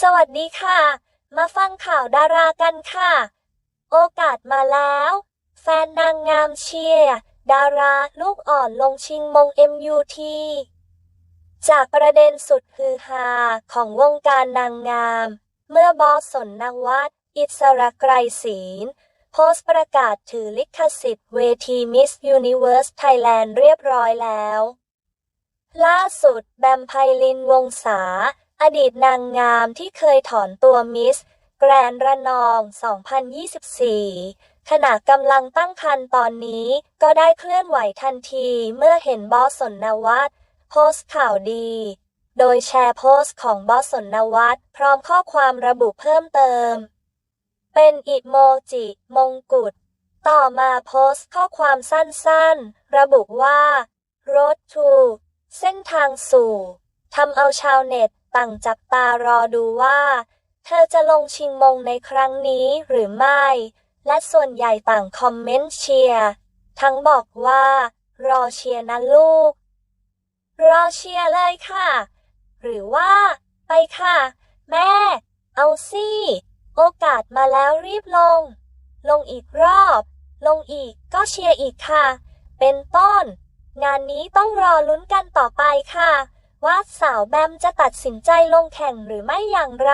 สวัสดีค่ะ มาฟังข่าวดารากันค่ะ โอกาสมาแล้ว แฟนนางงามเชียร์ดาราลูกอ่อนลงชิงมง MUT จากประเด็นสุดฮือฮาของวงการนางงาม เมื่อบอสสนนวัตอิสระไกรศีลโพสต์ประกาศถือลิขสิทธิ์เวที Miss Universe Thailand เรียบร้อยแล้ว ล่าสุดแบมไพลินวงศา อดีตนางงามที่เคยถอนตัวมิส แกรนด์ระนอง 2024 ขณะกำลังตั้งครรภ์ตอนนี้ก็ได้เคลื่อนไหวทันทีเมื่อเห็นบอสสนนวัตโพสต์ข่าวดี โดยแชร์โพสต์ของบอสสนนวัตพร้อมข้อความระบุเพิ่มเติม เป็นอีโมจิ มงกุฎต่อมาโพสต์ข้อความสั้นๆ ระบุว่า road to เส้นทางสู่ทำเอาชาวเน็ต ต่างจับตารอดูว่า เธอจะลงชิงมงในครั้งนี้หรือไม่ และส่วนใหญ่ต่างคอมเมนต์เชียร์ทั้งบอกว่า รอเชียร์นะลูก รอเชียร์เลยค่ะ หรือว่า ไปค่ะ แม่ เอาสิโอกาสมาแล้วรีบลง ลงอีกรอบ ลงอีกก็เชียร์อีกค่ะ เป็นต้น งานนี้ต้องรอลุ้นกันต่อไปค่ะ ว่าสาวแบมจะตัดสินใจลงแข่งหรือไม่อย่างไร